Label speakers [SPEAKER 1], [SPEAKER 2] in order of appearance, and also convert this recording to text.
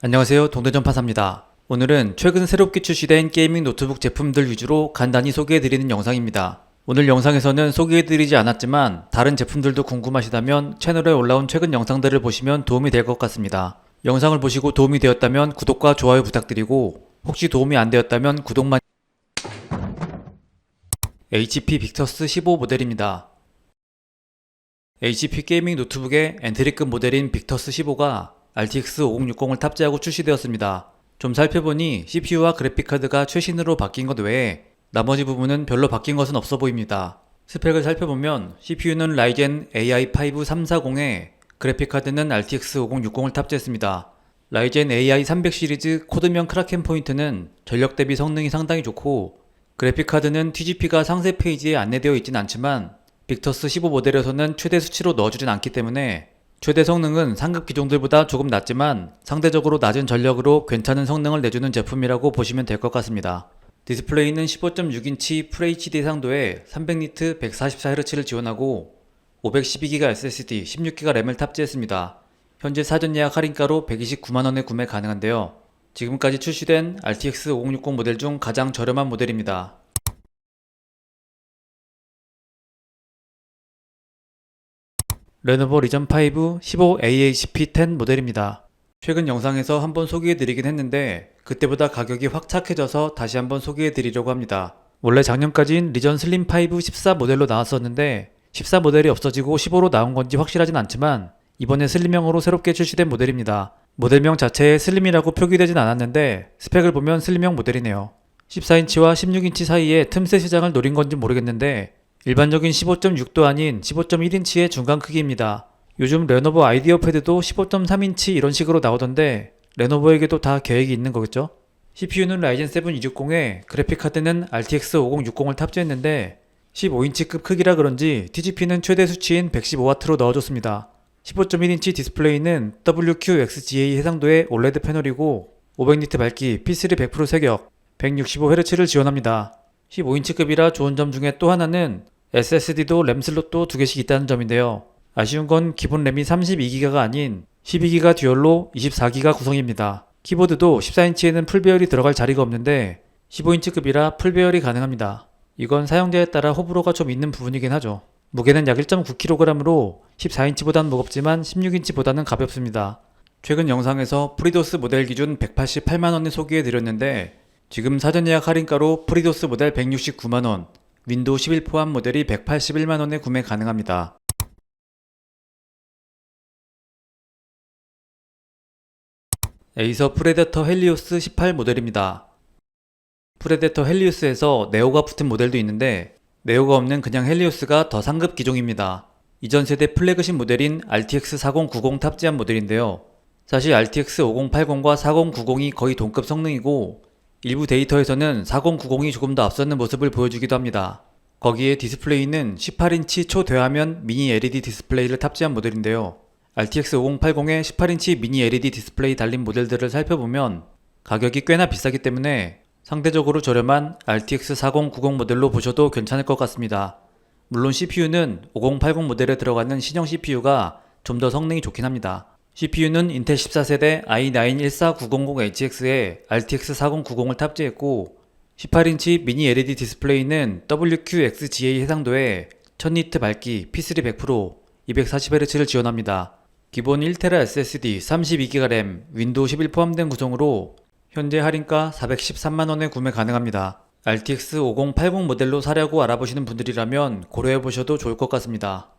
[SPEAKER 1] 안녕하세요 동대전파사입니다. 오늘은 최근 새롭게 출시된 게이밍 노트북 제품들 위주로 간단히 소개해드리는 영상입니다. 오늘 영상에서는 소개해드리지 않았지만 다른 제품들도 궁금하시다면 채널에 올라온 최근 영상들을 보시면 도움이 될 것 같습니다. 영상을 보시고 도움이 되었다면 구독과 좋아요 부탁드리고 혹시 도움이 안 되었다면 구독만 HP 빅터스 15 모델입니다. HP 게이밍 노트북의 엔트리급 모델인 빅터스 15가 RTX 5060을 탑재하고 출시되었습니다. 좀 살펴보니 CPU와 그래픽카드가 최신으로 바뀐 것 외에 나머지 부분은 별로 바뀐 것은 없어 보입니다. 스펙을 살펴보면 CPU는 라이젠 AI5 340에 그래픽카드는 RTX 5060을 탑재했습니다. 라이젠 AI 300 시리즈 코드명 크라켄 포인트는 전력 대비 성능이 상당히 좋고 그래픽카드는 TGP가 상세 페이지에 안내되어 있진 않지만 빅터스 15 모델에서는 최대 수치로 넣어주진 않기 때문에 최대 성능은 상급 기종들보다 조금 낮지만 상대적으로 낮은 전력으로 괜찮은 성능을 내주는 제품이라고 보시면 될 것 같습니다. 디스플레이는 15.6인치 FHD 상도에 300니트 144Hz를 지원하고 512GB SSD, 16GB 램을 탑재했습니다. 현재 사전 예약 할인가로 129만원에 구매 가능한데요. 지금까지 출시된 RTX 5060 모델 중 가장 저렴한 모델입니다. 레노버 리전 5 15AHP10 모델입니다. 최근 영상에서 한번 소개해드리긴 했는데 그때보다 가격이 확 착해져서 다시 한번 소개해드리려고 합니다. 원래 작년까진 리전 슬림 5 14 모델로 나왔었는데 14 모델이 없어지고 15로 나온 건지 확실하진 않지만 이번에 슬림형으로 새롭게 출시된 모델입니다. 모델명 자체에 슬림이라고 표기되진 않았는데 스펙을 보면 슬림형 모델이네요. 14인치와 16인치 사이에 틈새 시장을 노린 건지 모르겠는데 일반적인 15.6도 아닌 15.1인치의 중간 크기입니다. 요즘 레노버 아이디어 패드도 15.3인치 이런 식으로 나오던데 레노버에게도 다 계획이 있는 거겠죠? CPU는 라이젠 7 260에 그래픽카드는 RTX 5060을 탑재했는데 15인치급 크기라 그런지 TGP는 최대 수치인 115W로 넣어줬습니다. 15.1인치 디스플레이는 WQXGA 해상도의 OLED 패널이고 500니트 밝기, P3 100% 세격, 165Hz를 지원합니다. 15인치급이라 좋은 점 중에 또 하나는 SSD도 램 슬롯도 두 개씩 있다는 점인데요. 아쉬운 건 기본 램이 32기가가 아닌 12기가 듀얼로 24기가 구성입니다. 키보드도 14인치에는 풀배열이 들어갈 자리가 없는데 15인치급이라 풀배열이 가능합니다. 이건 사용자에 따라 호불호가 좀 있는 부분이긴 하죠. 무게는 약 1.9kg으로 14인치보단 무겁지만 16인치보다는 가볍습니다. 최근 영상에서 프리도스 모델 기준 188만원에 소개해드렸는데 지금 사전 예약 할인가로 프리도스 모델 169만원, 윈도우 11 포함 모델이 181만원에 구매 가능합니다. 에이서 프레데터 헬리오스 18 모델입니다. 프레데터 헬리오스에서 네오가 붙은 모델도 있는데 네오가 없는 그냥 헬리오스가 더 상급 기종입니다. 이전 세대 플래그십 모델인 RTX 4090 탑재한 모델인데요. 사실 RTX 5080과 4090이 거의 동급 성능이고 일부 데이터에서는 4090이 조금 더 앞서는 모습을 보여주기도 합니다. 거기에 디스플레이는 18인치 초대화면 미니 LED 디스플레이를 탑재한 모델인데요. RTX 5080에 18인치 미니 LED 디스플레이 달린 모델들을 살펴보면 가격이 꽤나 비싸기 때문에 상대적으로 저렴한 RTX 4090 모델로 보셔도 괜찮을 것 같습니다. 물론 CPU는 5080 모델에 들어가는 신형 CPU가 좀 더 성능이 좋긴 합니다. CPU는 인텔 14세대 i9-14900HX에 RTX 4090을 탑재했고 18인치 미니 LED 디스플레이는 WQXGA 해상도에 1000니트 밝기, P3 100%, 240Hz를 지원합니다. 기본 1TB SSD, 32GB 램, 윈도우 11 포함된 구성으로 현재 할인가 413만원에 구매 가능합니다. RTX 5080 모델로 사려고 알아보시는 분들이라면 고려해보셔도 좋을 것 같습니다.